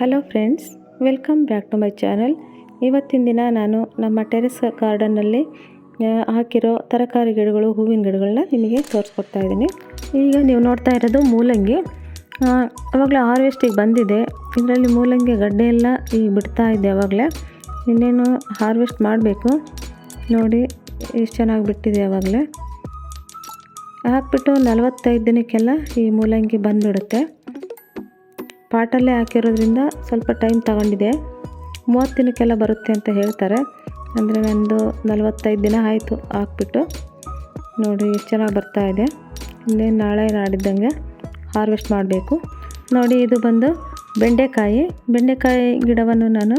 Hello friends, welcome back to my channel. ಇವತ್ತಿನ ದಿನ ನಾನು ನಮ್ಮ ಟೆರೆಸ್ ಗಾರ್ಡನ್ನಲ್ಲಿ ಹಾಕಿರೋ ತರಕಾರಿ ಗಿಡಗಳು, ಹೂವಿನ ಗಿಡಗಳನ್ನ ನಿಮಗೆ ತೋರಿಸ್ಕೊಡ್ತಾ ಇದ್ದೀನಿ. ಈಗ ನೀವು ನೋಡ್ತಾ ಇರೋದು ಮೂಲಂಗಿ. ಅವಾಗಲೇ ಹಾರ್ವೆಸ್ಟಿಗೆ ಬಂದಿದೆ. ಇದರಲ್ಲಿ ಮೂಲಂಗಿ ಗಡ್ಡೆ ಎಲ್ಲ ಈಗ ಬಿಡ್ತಾ ಇದೆ ಅವಾಗಲೇ. ಇನ್ನೇನು ಹಾರ್ವೆಸ್ಟ್ ಮಾಡಬೇಕು. ನೋಡಿ, ಎಷ್ಟು ಚೆನ್ನಾಗಿ ಬಿಟ್ಟಿದೆ ಅವಾಗಲೇ. ಹಾಕ್ಬಿಟ್ಟು ನಲವತ್ತೈದು ದಿನಕ್ಕೆಲ್ಲ ಈ ಮೂಲಂಗಿ ಬಂದುಬಿಡುತ್ತೆ. ಪಾಟಲ್ಲೇ ಹಾಕಿರೋದ್ರಿಂದ ಸ್ವಲ್ಪ ಟೈಮ್ ತಗೊಂಡಿದೆ. ಮೂವತ್ತು ದಿನಕ್ಕೆಲ್ಲ ಬರುತ್ತೆ ಅಂತ ಹೇಳ್ತಾರೆ. ಅಂದರೆ ನಂದು ನಲವತ್ತೈದು ದಿನ ಆಯಿತು ಹಾಕ್ಬಿಟ್ಟು. ನೋಡಿ, ಎಷ್ಟು ಚೆನ್ನಾಗಿ ಬರ್ತಾ ಇದೆ. ಇನ್ನೇನು ನಾಳೆ ನಾಡಿದ್ದಂಗೆ ಹಾರ್ವೆಸ್ಟ್ ಮಾಡಬೇಕು. ನೋಡಿ, ಇದು ಬಂದು ಬೆಂಡೆಕಾಯಿ. ಬೆಂಡೆಕಾಯಿ ಗಿಡವನ್ನು ನಾನು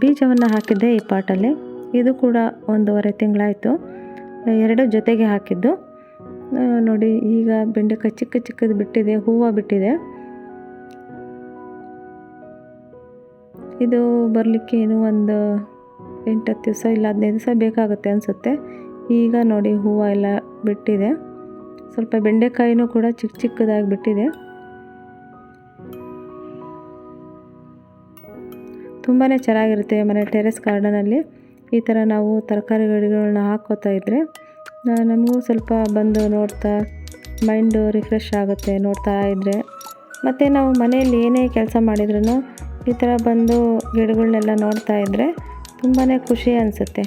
ಬೀಜವನ್ನು ಹಾಕಿದ್ದೆ ಈ ಪಾಟಲ್ಲಿ. ಇದು ಕೂಡ ಒಂದೂವರೆ ತಿಂಗಳಾಯಿತು. ಎರಡು ಜೊತೆಗೆ ಹಾಕಿದ್ದು. ನೋಡಿ, ಈಗ ಬೆಂಡೆಕಾಯಿ ಚಿಕ್ಕ ಚಿಕ್ಕದು ಬಿಟ್ಟಿದೆ, ಹೂವು ಬಿಟ್ಟಿದೆ. ಇದು ಬರಲಿಕ್ಕೆ ಏನು ಒಂದು ಎಂಟತ್ತು ದಿವಸ ಇಲ್ಲ ಹದಿನೈದು ದಿವಸ ಬೇಕಾಗುತ್ತೆ ಅನಿಸುತ್ತೆ. ಈಗ ನೋಡಿ ಹೂವು ಎಲ್ಲ ಬಿಟ್ಟಿದೆ. ಸ್ವಲ್ಪ ಬೆಂಡೆಕಾಯಿನೂ ಕೂಡ ಚಿಕ್ಕ ಚಿಕ್ಕದಾಗಿ ಬಿಟ್ಟಿದೆ. ತುಂಬಾ ಚೆನ್ನಾಗಿರುತ್ತೆ ಮನೆ ಟೆರೆಸ್ ಗಾರ್ಡನಲ್ಲಿ. ಈ ಥರ ನಾವು ತರಕಾರಿ ಗಿಡಗಳನ್ನ ಹಾಕೋತಾ ಇದ್ದರೆ ನಮಗೂ ಸ್ವಲ್ಪ ಬಂದು ನೋಡ್ತಾ, ಮೈಂಡು ರಿಫ್ರೆಶ್ ಆಗುತ್ತೆ ನೋಡ್ತಾ ಇದ್ದರೆ ಮತ್ತು ನಾವು ಮನೆಯಲ್ಲಿ ಏನೇ ಕೆಲಸ ಮಾಡಿದ್ರೂ ಈ ಥರ ಬಂದು ಗಿಡಗಳನ್ನೆಲ್ಲ ನೋಡ್ತಾ ಇದ್ದರೆ ತುಂಬಾ ಖುಷಿ ಅನಿಸುತ್ತೆ.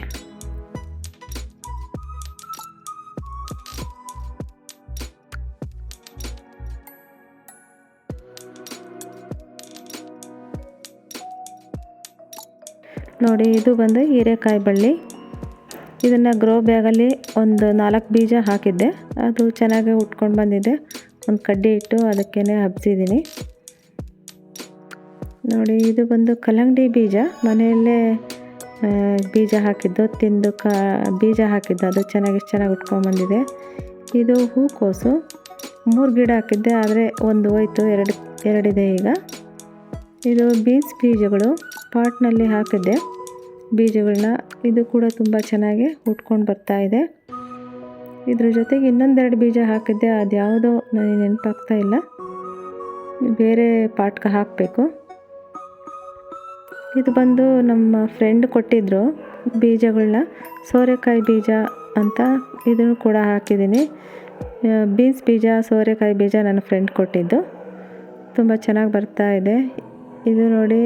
ನೋಡಿ, ಇದು ಬಂದು ಹೀರೆಕಾಯಿ ಬಳ್ಳಿ. ಇದನ್ನು ಗ್ರೋ ಬ್ಯಾಗಲ್ಲಿ ಒಂದು ನಾಲ್ಕು ಬೀಜ ಹಾಕಿದ್ದೆ. ಅದು ಚೆನ್ನಾಗಿ ಉಟ್ಕೊಂಡು ಬಂದಿದೆ. ಒಂದು ಕಡ್ಡಿ ಇಟ್ಟು ಅದಕ್ಕೇ ಹಬ್ಸಿದ್ದೀನಿ. ನೋಡಿ, ಇದು ಬಂದು ಕಲ್ಲಂಗಡಿ ಬೀಜ. ಮನೆಯಲ್ಲೇ ಬೀಜ ಹಾಕಿದ್ದು, ತಿಂದು ಕ, ಬೀಜ ಹಾಕಿದ್ದು. ಅದು ಚೆನ್ನಾಗಿ ಚೆನ್ನಾಗಿ ಉಟ್ಕೊಂಡ್ಬಂದಿದೆ ಇದು ಹೂಕೋಸು. ಮೂರು ಗಿಡ ಹಾಕಿದ್ದೆ, ಆದರೆ ಒಂದು ಹೋಯ್ತು, ಎರಡು, ಎರಡಿದೆ ಈಗ. ಇದು ಬೀನ್ಸ್ ಬೀಜಗಳು. ಪಾಟ್ನಲ್ಲಿ ಹಾಕಿದ್ದೆ ಬೀಜಗಳನ್ನ ಇದು ಕೂಡ ತುಂಬ ಚೆನ್ನಾಗಿ ಉಟ್ಕೊಂಡು ಬರ್ತಾ ಇದೆ. ಇದ್ರ ಜೊತೆಗೆ ಇನ್ನೊಂದೆರಡು ಬೀಜ ಹಾಕಿದ್ದೆ. ಅದು ಯಾವುದೋ ನನಗೆ ನೆನಪಾಗ್ತಾ ಇಲ್ಲ. ಬೇರೆ ಪಾಟ್ಗೆ ಹಾಕಬೇಕು. ಇದು ಬಂದು ನಮ್ಮ ಫ್ರೆಂಡ್ ಕೊಟ್ಟಿದ್ದರು ಬೀಜಗಳನ್ನ ಸೋರೆಕಾಯಿ ಬೀಜ ಅಂತ ಇದನ್ನು ಕೂಡ ಹಾಕಿದ್ದೀನಿ. ಬೀನ್ಸ್ ಬೀಜ, ಸೋರೆಕಾಯಿ ಬೀಜ ನನ್ನ ಫ್ರೆಂಡ್ ಕೊಟ್ಟಿದ್ದು. ತುಂಬ ಚೆನ್ನಾಗಿ ಬರ್ತಾ ಇದೆ. ಇದು ನೋಡಿ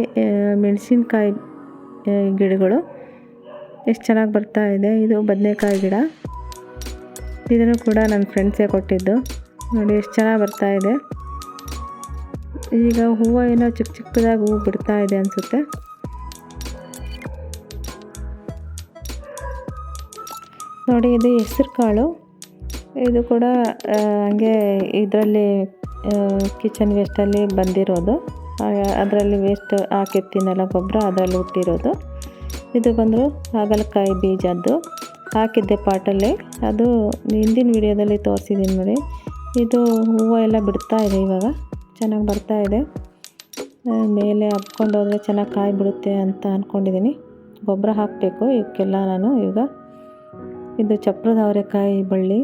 ಮೆಣಸಿನ್ಕಾಯಿ ಗಿಡಗಳು. ಎಷ್ಟು ಚೆನ್ನಾಗಿ ಬರ್ತಾ ಇದೆ. ಇದು ಬದನೆಕಾಯಿ ಗಿಡ. ಇದನ್ನು ಕೂಡ ನನ್ನ ಫ್ರೆಂಡ್ಸೇ ಕೊಟ್ಟಿದ್ದು. ನೋಡಿ, ಎಷ್ಟು ಚೆನ್ನಾಗಿ ಬರ್ತಾ ಇದೆ. ಈಗ ಹೂವು ಏನೋ ಚಿಕ್ಕ ಚಿಕ್ಕದಾಗಿ ಹೂವು ಬಿಡ್ತಾ ಇದೆ ಅನಿಸುತ್ತೆ. ನೋಡಿ, ಇದು ಹೆಸ್ರು ಕಾಳು. ಇದು ಕೂಡ ಹಂಗೆ ಇದರಲ್ಲಿ ಕಿಚನ್ ವೇಸ್ಟಲ್ಲಿ ಬಂದಿರೋದು. ಅದರಲ್ಲಿ ವೇಸ್ಟ್ ಹಾಕಿರ್ತೀನಲ್ಲ ಗೊಬ್ಬರ ಅದರಲ್ಲಿ ಹುಟ್ಟಿರೋದು. ಇದು ಬಂದರು ಹಾಗಲಕಾಯಿ ಬೀಜದ್ದು. ಹಾಕಿದ್ದೆ ಪಾಟಲ್ಲಿ. ಅದು ಹಿಂದಿನ ವಿಡಿಯೋದಲ್ಲಿ ತೋರಿಸಿದ್ದೀನಿ ನೋಡಿ. ಇದು ಹೂವು ಎಲ್ಲ ಬಿಡ್ತಾ ಇದೆ ಇವಾಗ. ಚೆನ್ನಾಗಿ ಬರ್ತಾ ಇದೆ. ಮೇಲೆ ಹಬ್ಕೊಂಡು ಹೋದರೆ ಚೆನ್ನಾಗಿ ಕಾಯಿ ಬಿಡುತ್ತೆ ಅಂತ ಅಂದ್ಕೊಂಡಿದ್ದೀನಿ ಗೊಬ್ಬರ ಹಾಕಬೇಕು ಇವಕ್ಕೆಲ್ಲ ನಾನು ಈಗ ಇದು ಚಪ್ರದ ಅವರೆಕಾಯಿ ಬಳ್ಳಿ.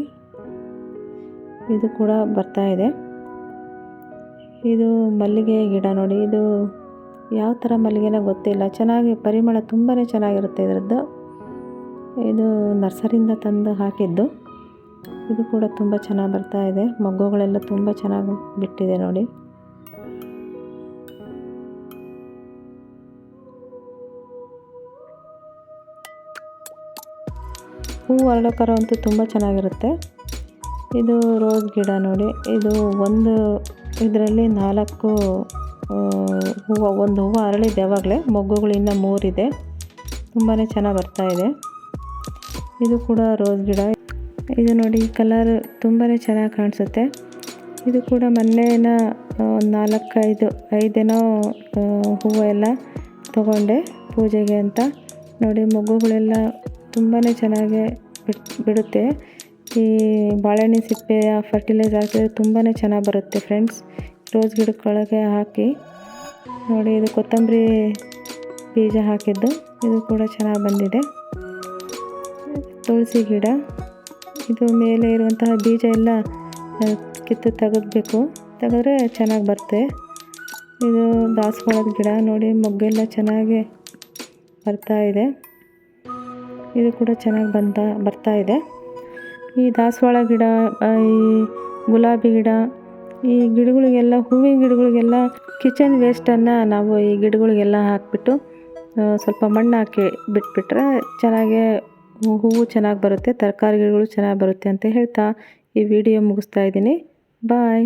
ಇದು ಕೂಡ ಬರ್ತಾ ಇದೆ. ಇದು ಮಲ್ಲಿಗೆ ಗಿಡ ನೋಡಿ, ಇದು ಯಾವ ಥರ ಮಲ್ಲಿಗೆನ ಗೊತ್ತಿಲ್ಲ. ಚೆನ್ನಾಗಿ ಪರಿಮಳ ತುಂಬಾ ಚೆನ್ನಾಗಿರುತ್ತೆ ಇದರದ್ದು. ಇದು ನರ್ಸರಿಯಿಂದ ತಂದು ಹಾಕಿದ್ದು. ಇದು ಕೂಡ ತುಂಬ ಚೆನ್ನಾಗಿ ಬರ್ತಾ ಇದೆ. ಮೊಗ್ಗುಗಳೆಲ್ಲ ತುಂಬ ಚೆನ್ನಾಗಿ ಬಿಟ್ಟಿದೆ ನೋಡಿ. ಹೂವು ಅರಳೋಕರ ಅಂತೂ ತುಂಬ ಚೆನ್ನಾಗಿರುತ್ತೆ. ಇದು ರೋಸ್ ಗಿಡ ನೋಡಿ, ಇದು ಒಂದು ಇದರಲ್ಲಿ ನಾಲ್ಕು ಹೂವು, ಒಂದು ಹೂವು ಅರಳಿದೆ ಯಾವಾಗಲೇ ಮೊಗ್ಗುಗಳಿಂದ ಮೂರಿದೆ. ತುಂಬಾ ಚೆನ್ನಾಗಿ ಬರ್ತಾ ಇದೆ. ಇದು ಕೂಡ ರೋಸ್ ಗಿಡ. ಇದು ನೋಡಿ, ಕಲರ್ ತುಂಬಾ ಚೆನ್ನಾಗಿ ಕಾಣಿಸುತ್ತೆ. ಇದು ಕೂಡ ಮೊನ್ನೆನ ಒಂದು ನಾಲ್ಕೈದು, ಐದೇನೋ ಹೂವು ಎಲ್ಲ ತೊಗೊಂಡೆ ಪೂಜೆಗೆ ಅಂತ. ನೋಡಿ, ಮೊಗ್ಗುಗಳೆಲ್ಲ ತುಂಬಾ ಚೆನ್ನಾಗಿ ಬಿಡ್, ಬಿಡುತ್ತೆ. ಈ ಬಾಳೆಹಣ್ಣಿನ ಸಿಪ್ಪೆಯ ಫರ್ಟಿಲೈಸರ್ ಹಾಕಿದ್ರೆ ತುಂಬಾ ಚೆನ್ನಾಗಿ ಬರುತ್ತೆ ಫ್ರೆಂಡ್ಸ್ ರೋಸ್ ಗಿಡಕ್ಕೊಳಗೆ ಹಾಕಿ. ನೋಡಿ, ಇದು ಕೊತ್ತಂಬರಿ ಬೀಜ ಹಾಕಿದ್ದು. ಇದು ಕೂಡ ಚೆನ್ನಾಗಿ ಬಂದಿದೆ. ತುಳಸಿ ಗಿಡ. ಇದು ಮೇಲೆ ಇರುವಂತಹ ಬೀಜ ಎಲ್ಲ ಕಿತ್ತು ತೆಗೆದ್ಬೇಕು. ತೆಗೆದ್ರೆ ಚೆನ್ನಾಗಿ ಬರುತ್ತೆ. ಇದು ದಾಸವಾಳದ ಗಿಡ. ನೋಡಿ, ಮೊಗ್ಗೆಲ್ಲ ಚೆನ್ನಾಗಿ ಬರ್ತಾ ಇದೆ. ಇದು ಕೂಡ ಚೆನ್ನಾಗಿ ಬಂದ, ಬರ್ತಾ ಇದೆ. ಈ ದಾಸವಾಳ ಗಿಡ ಈ ಗುಲಾಬಿ ಗಿಡ, ಈ ಗಿಡಗಳಿಗೆಲ್ಲ, ಹೂವಿನ ಗಿಡಗಳಿಗೆಲ್ಲ ಕಿಚನ್ ವೇಸ್ಟನ್ನು ನಾವು ಈ ಗಿಡಗಳಿಗೆಲ್ಲ ಹಾಕಿಬಿಟ್ಟು ಸ್ವಲ್ಪ ಮಣ್ಣು ಹಾಕಿ ಬಿಟ್ಬಿಟ್ರೆ ಚೆನ್ನಾಗೆ ಹೂವು ಚೆನ್ನಾಗಿ ಬರುತ್ತೆ, ತರಕಾರಿ ಗಿಡಗಳು ಚೆನ್ನಾಗಿ ಬರುತ್ತೆ ಅಂತ ಹೇಳ್ತಾ ಈ ವಿಡಿಯೋ ಮುಗಿಸ್ತಾ ಇದ್ದೀನಿ. ಬಾಯ್